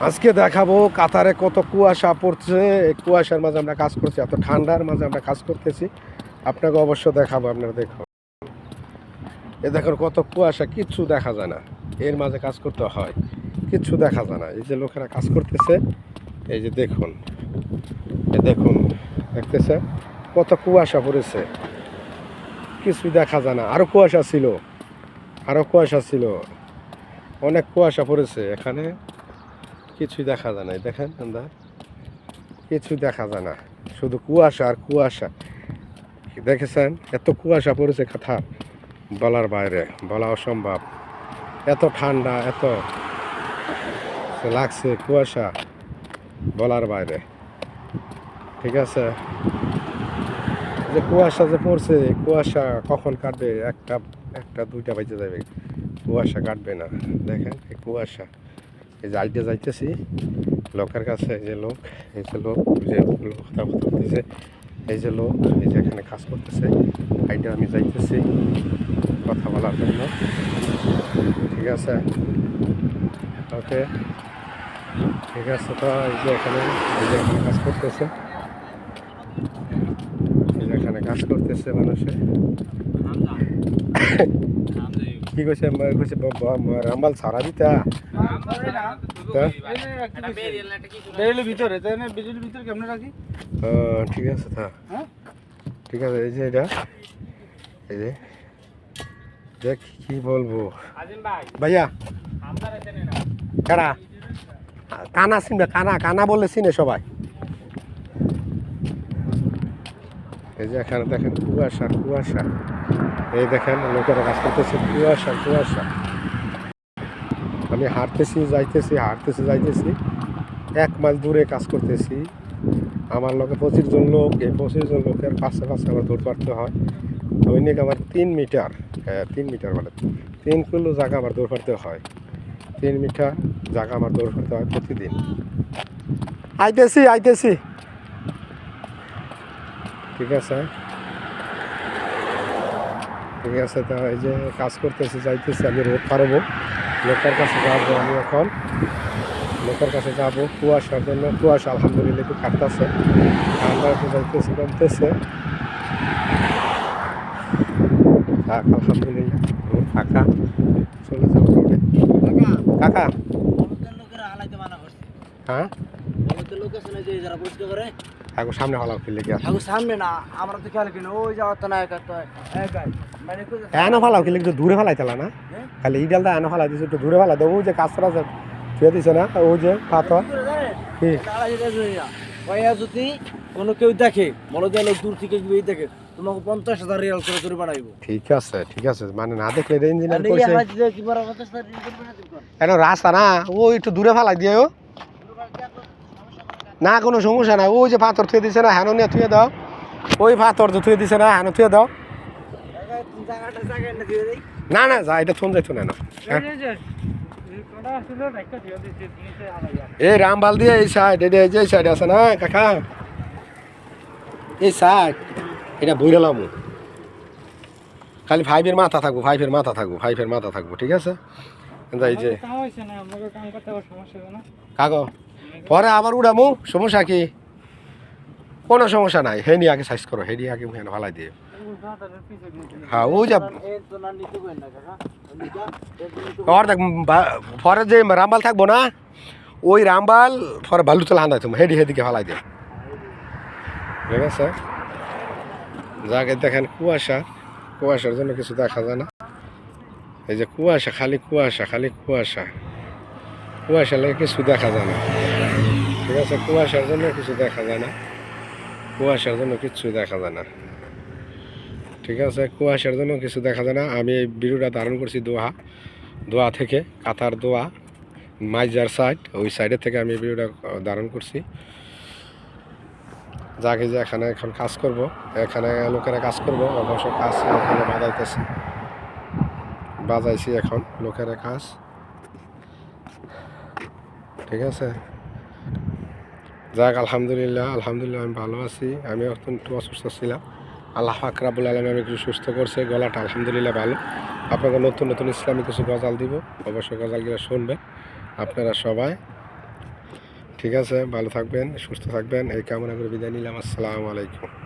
আজকে দেখাবো কাতারে কত কুয়াশা পড়ছে। এই কুয়াশার মাঝে আমরা কাজ করছি, এত ঠান্ডার মাঝে আমরা কাজ করতেছি। আপনাকে অবশ্য দেখাবো, আপনারা দেখুন। এ দেখুন কত কুয়াশা, কিচ্ছু দেখা যায় না। এর মাঝে কাজ করতে হয়, কিচ্ছু দেখা যায় না। এই যে লোকেরা কাজ করতেছে, এই যে দেখুন, এ দেখুন, দেখতেছে? কত কুয়াশা পড়েছে। কিছু দেখা যায় না। আরও কুয়াশা ছিল আরও কুয়াশা ছিল। অনেক কুয়াশা পড়েছে এখানে। কিছুই দেখা যায় না দেখেন, আমরা কিছুই দেখা যায় না। শুধু কুয়াশা আর কুয়াশা। দেখেছেন? এত কুয়াশা পড়েছে কথা বলার বাইরে, বলা অসম্ভব। এত ঠান্ডা, এত লাগছে কুয়াশা বলার বাইরে। ঠিক আছে? যে কুয়াশা যে পড়ছে, কুয়াশা কখন কাটবে? একটা একটা, দুইটা বাজে যাবে। কুয়াশা কাটবে না। দেখেন কুয়াশা। এই যে আইডে যাইতেছি, লোকের কাছে যে লোক, এই যে লোক যে লোক কথা বলতেছে, এই যে লোক, এই যে এখানে কাজ করতেছে, আইডিয়া আমি যাইতেছি কথা বলার জন্য। ঠিক আছে? ওকে। ঠিক আছে তো, এই যে এখানে, এই যে এখানে কাজ করতেছে। এই যে এখানে কাজ করতেছে মানুষে। কি কইছে? কইছে রামবাল সারা দিতা? বেরেলের ভিতরে তাই না? বিজুলির ভিতরে কেমনে রাখি? ঠিক আছে তা হ্যাঁ? ঠিক আছে এই যে এটা। এই যে। দেখ কি বলব। আজিম ভাই। ভাইয়া। কারা? কানা চিনবে কানা কানা বলে চিনে সবাই। এই যে এখানে দেখেন কুয়াশা কুয়াশা। এই দেখেন লোকেরা কাজ করতেছে, কুয়াশা কুয়াশা। আমি হাঁটতেছি, যাইতেছি হাঁটতেছি, যাইতেছি। এক মাইল দূরে কাজ করতেছি। আমার লোকে পঁচিশ জন লোক, এই পঁচিশ জন লোকের পাশে পাশে আমার দৌড় পাড়তে হয়। দৈনিক আমার তিন মিটার হ্যাঁ তিন মিটার বলে তিন কিলো জায়গা আমার দৌড় পাড়তে হয়। তিন মিটার জায়গা আমার দৌড় পাড়তে হয় প্রতিদিন। আইতেছি আইতেছি। ঠিক আছে? ঠিক আছে তা এই যে কাজ করতেছি যাইতেছি আমি রোদ পারব। লোকের কাছে যাব আমি এখন। লোকের কাছে যাব কুয়াশার জন্য। কুয়াশা আলহামদুলিল্লাহ একটু কাটতেছে ঠান্ডা একটু যাইতেছে কমতেছে। থাক আলহামদুলিল্লাহ। ফাঁকা চলে যাব রোডে। কাকা লোকেরা হালাইতে মানা করছে। হ্যাঁ? বলদের লোক আছে না যে যারা পরিষ্কার করে? এখন সামনে হলাম ফেলে গিয়া আগু সামনে না আমরা তো খেয়াল কিনা ওই যাওয়ার তো না একা তো একাই মানে এনো ফালাও একটু দূরে ফালাই তেলা না? হ্যাঁ? খালি ইডালটা এনো ফালাই দিছে একটু দূরে ফালাই দেবো যে কাঁচরা ছুঁয়ে দিছে না ওই যে পাথর। কি? কি যদি কোনো কেউ দেখে মনে দেয় লোক দূর থেকে কেউ দেখে তোমাকে পঞ্চাশ হাজার রিয়াল করে করে বানাইবো ঠিক আছে ঠিক আছে মানে না দেখলে ইঞ্জিনিয়ার এই কইছে কি রাস্তা না ও একটু দূরে ফালাই দিয়ে ও না কোনো সমস্যা নাই। ওই যে পাথর থুয়ে দিছে না হেন নিয়ে থুয়ে দাও। ওই পাথর যে থুয়ে দিছে না হেন থুয়ে দাও। না না যা এটা থন যাইতো না না। এই রামবাল দিয়ে এই সাইড এটা এই যে এই সাইড আছে না কাকা? এই সাইড এটা বইরালাম খালি ফাইভের মাথা থাকব ফাইভের মাথা থাকব ফাইভের মাথা থাকব ঠিক আছে? এই যে কাগো পরে আবার উড়ামু, সমস্যা কি? কোনো সমস্যা নাই। হেনি আগে সাইজ করো হেনি আগে হেন ভালাই দিয়ে হ্যাঁ ওই যে আর দেখ পরে যে রামবাল থাকব না, ওই রামবাল পরে বালু তেল হান্দাই তুমি হেডি হেদিকে ফালাই দে ঠিক আছে? যাকে দেখেন কুয়াশা। কুয়াশার জন্য কিছু দেখা যায় না। এই যে কুয়াশা, খালি কুয়াশা খালি কুয়াশা। কুয়াশা লাগে কিছু দেখা যায় না। ঠিক আছে, কুয়াশার জন্য কিছু দেখা যায় না। কুয়াশার জন্য কিছু দেখা যায় না। ঠিক আছে, কুয়াশার জন্য কিছু দেখা যায় না। আমি এই ভিডিওটা ধারণ করছি দোয়া দোয়া থেকে, কাতার দোয়া, মাইজার সাইড, ওই সাইডের থেকে আমি ভিডিওটা ধারণ করছি। যাকে যে এখানে এখন কাজ করব, এখানে লোকেরা কাজ করব, অবশ্য কাজ এখানে বাজাইতেছি। বাজাইছি এখন লোকেরা কাজ। ঠিক আছে? যাক, আলহামদুলিল্লাহ আলহামদুলিল্লাহ, আমি ভালো আছি। আমি অত্যন্ত অসুস্থ ছিলাম। আল্লাহ আকরাবুল আলম আমি একটু সুস্থ করছে, গলাটা আলহামদুলিল্লাহ ভালো। আপনাকে নতুন নতুন ইসলামে কিছু গজাল দিব, অবশ্যই গজালগুলো শুনবেন আপনারা সবাই। ঠিক আছে, ভালো থাকবেন, সুস্থ থাকবেন। এই কামনা করে বিদায় নিলাম। আসসালামু আলাইকুম।